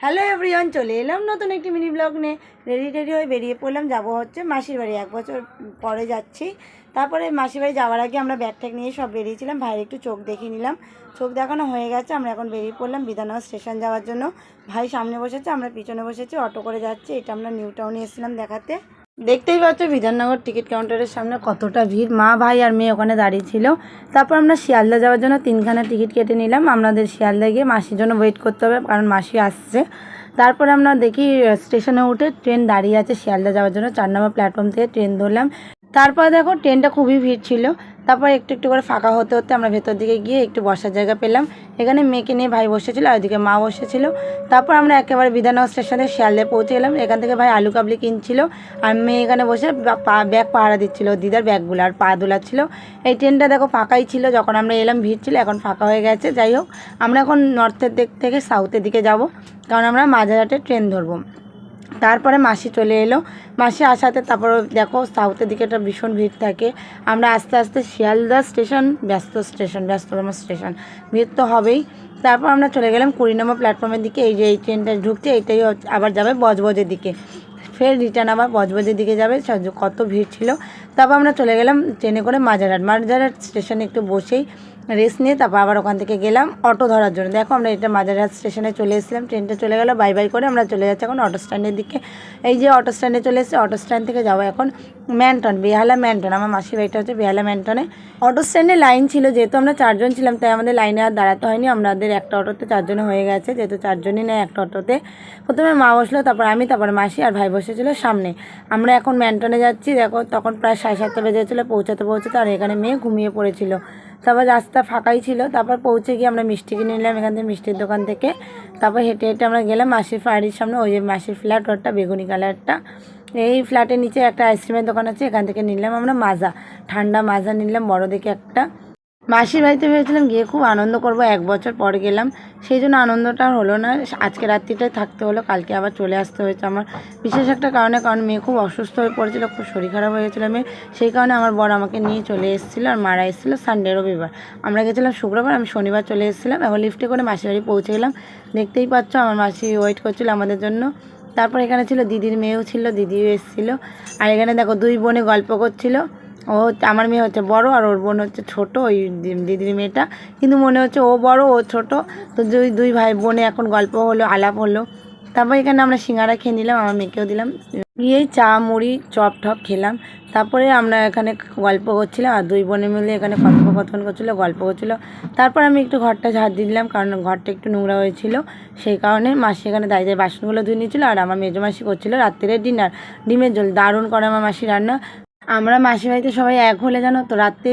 Hello everyone চলে এলাম নতুন একটি মিনি ব্লগ নিয়ে। রেডি টেডি হয়ে বেরিয়ে পড়লাম। যাব হচ্ছে মাসির বাড়ি। এক বছর পরে যাচ্ছি। তারপরে মাসির বাড়ি যাওয়ার আগে আমরা ব্যাগ ট্যাগ নিয়ে সব বেরিয়েছিলাম। ভাইয়ের একটু চোখ দেখে নিলাম। চোখ দেখানো হয়ে গেছে। আমরা এখন বেরিয়ে পড়লাম বিধানগর স্টেশন যাওয়ার জন্য। ভাই সামনে বসেছে, আমরা পিছনে বসেছি অটো করে যাচ্ছি। এটা আমরা নিউ টাউনে এসেছিলাম দেখাতে। দেখতেই পাচ্ছ বিধাননগর টিকিট কাউন্টারের সামনে কতটা ভিড়। মা, ভাই আর মেয়ে ওখানে দাঁড়িয়ে ছিল। তারপর আমরা শিয়ালদা যাওয়ার জন্য তিনখানা টিকিট কেটে নিলাম। আমাদের শিয়ালদা গিয়ে মাসির জন্য ওয়েট করতে হবে, কারণ মাসি আসছে। তারপরে আমরা দেখি স্টেশনে উঠে ট্রেন দাঁড়িয়ে আছে শিয়ালদা যাওয়ার জন্য। চার নম্বর প্ল্যাটফর্ম থেকে ট্রেন ধরলাম। তারপর দেখো ট্রেনটা খুবই ভিড় ছিল। তারপর একটু একটু করে ফাঁকা হতে হতে আমরা ভেতর দিকে গিয়ে একটু বসার জায়গা পেলাম। এখানে মেয়েকে নিয়ে ভাই বসেছিল আর ওইদিকে মা বসেছিল। তারপর আমরা একেবারে বিধাননগর স্টেশনে শিয়ালদে পৌঁছে গেলাম। এখান থেকে ভাই আলু কাবলি কিনছিল। আর মেয়ে এখানে বসে পা, ব্যাগ পাহারা দিচ্ছিল, দিদার ব্যাগগুলো আর পা দোলাচ্ছিল। এই ট্রেনটা দেখো ফাঁকাই ছিল, যখন আমরা এলাম ভিড় ছিল, এখন ফাঁকা হয়ে গেছে। যাই হোক, আমরা এখন নর্থের দিক থেকে সাউথের দিকে যাব। কারণ আমরা মাঝারহাটে ট্রেন ধরবো। তারপরে মাসি চলে এলো। মাসি আসাতে তারপর দেখো সাউথের দিকে একটা ভীষণ ভিড় থাকে। আমরা আস্তে আস্তে শিয়ালদা স্টেশন ব্যস্ত স্টেশন ব্যস্ততম স্টেশন ভিড় তো হবেই। তারপর আমরা চলে গেলাম কুড়ি নম্বর প্ল্যাটফর্মের দিকে। এই যে এই ট্রেনটা ঢুকছে, এইটাই আবার যাবে বজবজের দিকে। ফের রিটার্ন আবার বজবজের দিকে যাবে। কত ভিড় ছিল। তারপর আমরা চলে গেলাম ট্রেনে করে মাঝারহাট। মাঝারহাট স্টেশনে একটু বসেই রেস্ট নিয়ে তারপর আবার ওখান থেকে গেলাম অটো ধরার জন্য। দেখো আমরা এটা মাদারহাট স্টেশনে চলে এসেছিলাম ট্রেনটা চলে গেলো বাই বাই করে আমরা চলে যাচ্ছি এখন অটো স্ট্যান্ডের দিকে। এই যে অটো স্ট্যান্ডে চলে এসেছি, অটো স্ট্যান্ড থেকে যাব এখন ম্যান্টন, বেহালা ম্যান্টন, আমার মাসির বাড়িটা হচ্ছে বেহালা ম্যান্টনে। অটো স্ট্যান্ডে লাইন ছিল, যেহেতু আমরা চারজন ছিলাম, তাই আমাদের লাইনে আর দাঁড়াতে হয়নি। আমাদের একটা অটোতে চারজনে হয়ে গেছে, যেহেতু চারজনই নেয় একটা অটোতে। প্রথমে মা বসল, তারপর আমি, তারপর মাসি আর ভাই বসেছিল সামনে। আমরা এখন ম্যান্টনে যাচ্ছি, দেখো তখন প্রায় সাড়ে সাতটা বেজে গেছিল, পৌঁছাতে পৌঁছাতে আর এখানে মেয়ে ঘুমিয়ে পড়েছিল। তারপর রাস্তা ফাঁকাই ছিল, তারপর পৌঁছে গিয়ে আমরা মিষ্টি কিনে নিলাম এখান থেকে মিষ্টির দোকান থেকে। তারপর হেঁটে হেঁটে আমরা গেলাম মাসির বাড়ির সামনে, ওই যে মাসির ফ্ল্যাট ওটা বেগুনি কালারটা এই ফ্ল্যাটের নিচে একটা আইসক্রিমের দোকান আছে, এখান থেকে নিলাম আমরা মাজা। ঠান্ডা মাজা নিলাম, বড় দেখে একটা। মাসির বাড়িতে ভেবেছিলাম গিয়ে খুব আনন্দ করব, এক বছর পর গেলাম। সেই জন্য আনন্দটা হলো না, আজকে রাত্রিটাই থাকতে হলো, কালকে আবার চলে আসতে হয়েছে আমার। বিশেষ একটা কারণে, কারণ মেয়ে খুব অসুস্থ হয়ে পড়েছিল, খুব শরীর খারাপ হয়ে গেছিল মেয়ে। সেই কারণে আমার বর আমাকে নিয়ে চলে এসেছিল আর মারা এসেছিল সানডে রবিবার। আমরা গেছিলাম শুক্রবার, আমি শনিবার চলে এসেছিলাম। এখন লিফটে করে মাসির বাড়ি পৌঁছে গেলাম। দেখতেই পাচ্ছ, আমার মাসি ওয়েট করছিল আমাদের জন্য। তারপর এখানে ছিল দিদির মেয়েও ছিল, দিদিও এসেছিল। আর এখানে দেখো দুই বোনে গল্প করছিল। ও আমার মেয়ে হচ্ছে বড় আর ওর বোন হচ্ছে ছোট, ওই দিদির মেয়েটা। কিন্তু মনে হচ্ছে ও বড়, ও ছোট। তো দুই দুই ভাই বোনে এখন গল্প হলো, আলাপ হলো। তারপর এখানে আমরা সিঙ্গারা খেয়ে নিলাম, আমার মেয়েকেও দিলাম। গিয়ে চা, মুড়ি, চপ টপ খেলাম। তারপরে আমরা এখানে গল্প করছিলাম আর দুই বোনে মিলে এখানে কথোপকথন করছিল, গল্প করছিল। তারপর আমি একটু ঘরটা ঝাড় দিয়ে দিলাম কারণ ঘরটা একটু নোংরা হয়েছিল। সেই কারণে মাসি এখানে দায় বাসনগুলো ধুয়ে নিয়েছিলো আর আমার মেজো মাসি করছিল রাত্রের ডিনার। ডিমের জল দারুণ করে আমার মাসি রান্না। আমরা মাসি বাড়িতে সবাই এক হলে জানো তো, রাত্রে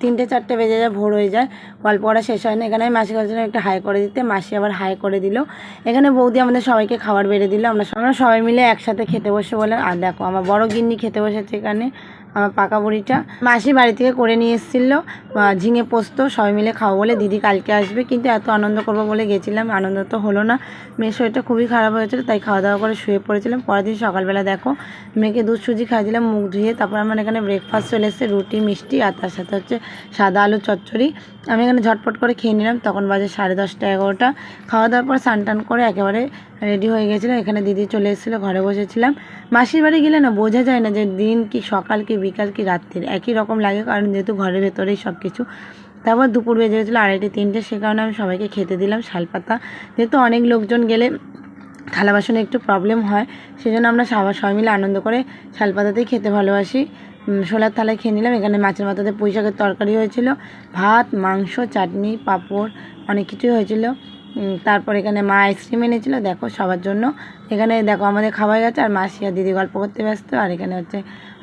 তিনটে, চারটে বেজে যায়, ভোর হয়ে যায়। গল্প করা শেষ হয় না। এখানে আমি মাসি কাছে একটা হাই করে দিতে, মাসি আবার হাই করে দিল। এখানে বৌদি আমাদের সবাইকে খাবার বেড়ে দিল। আমরা আমরা সবাই মিলে একসাথে খেতে বসে বলে, আর দেখো, আমার বড় গিন্নি খেতে বসেছে এখানে। আমার পাকা বুড়িটা। মাসি বাড়ি থেকে করে নিয়ে এসেছিল ঝিঙে পোস্ত, সবাই মিলে খাব বলে দিদি কালকে আসবে, কিন্তু এত আনন্দ করব বলে গেছিলাম, আনন্দ তো হলো না। মেয়ের শরীরটা খুবই খারাপ হয়েছিল, তাই খাওয়া দাওয়া করে শুয়ে পড়েছিলাম। পরের দিন সকালবেলা দেখো, মেয়েকে দুধ সুজি খাই দিলাম মুখ ধুয়ে তারপর আমার এখানে ব্রেকফাস্ট চলে এসেছে, রুটি, মিষ্টি, আর তার সাথে হচ্ছে সাদা আলু চচ্চড়ি। আমি এখানে ঝটপট করে খেয়ে নিলাম, তখন বাজে সাড়ে দশটা এগারোটা। খাওয়া দাওয়ার পর স্নান টান করে একেবারে রেডি হয়ে গেছিল এখানে দিদি চলে এসেছিল, ঘরে বসেছিলাম। মাসির বাড়ি গেলে না বোঝা যায় না যে দিন কি সকাল কি বিকাল কি রাত্রির একই রকম লাগে কারণ যেহেতু ঘরের ভেতরেই সব কিছু তারপর দুপুর বেজে গেছিল আড়াইটে, তিনটে, সে কারণে আমি সবাইকে খেতে দিলাম শালপাতা যেহেতু অনেক লোকজন গেলে থালা বাসনে একটু প্রবলেম হয় সেই জন্য আমরা সবার সবাই মিলে আনন্দ করে শালপাতাতেই খেতে ভালোবাসি। শোলার থালায় খেয়ে নিলাম, এখানে মাছের মাথাতে পুঁই শাকের তরকারি হয়েছিল, ভাত, মাংস, চাটনি, পাঁপড়, অনেক কিছুই হয়েছিল। তারপর এখানে মা আইসক্রিম এনেছিল, দেখো সবার জন্য। এখানে দেখো আমাদের খাবার গেছে, আর মাসি আর দিদি গল্প করতে ব্যস্ত, আর এখানে হচ্ছে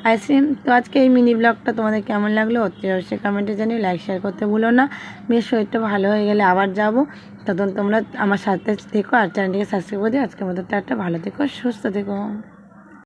আইসক্রিম। তো আজকে এই মিনি ব্লগটা তোমাদের কেমন লাগল অতি অবশ্যই কমেন্টে জানিয়ে লাইক শেয়ার করতে ভুলো না। মেয়ের শরীরটা ভালো হয়ে গেলে আবার যাব। তখন তোমরা আমার সাথে থেকো, আর চ্যানেলটিকে সাবস্ক্রাইব করে দিও। আজকের মতো একটা ভালো থেকো, সুস্থ থেকো।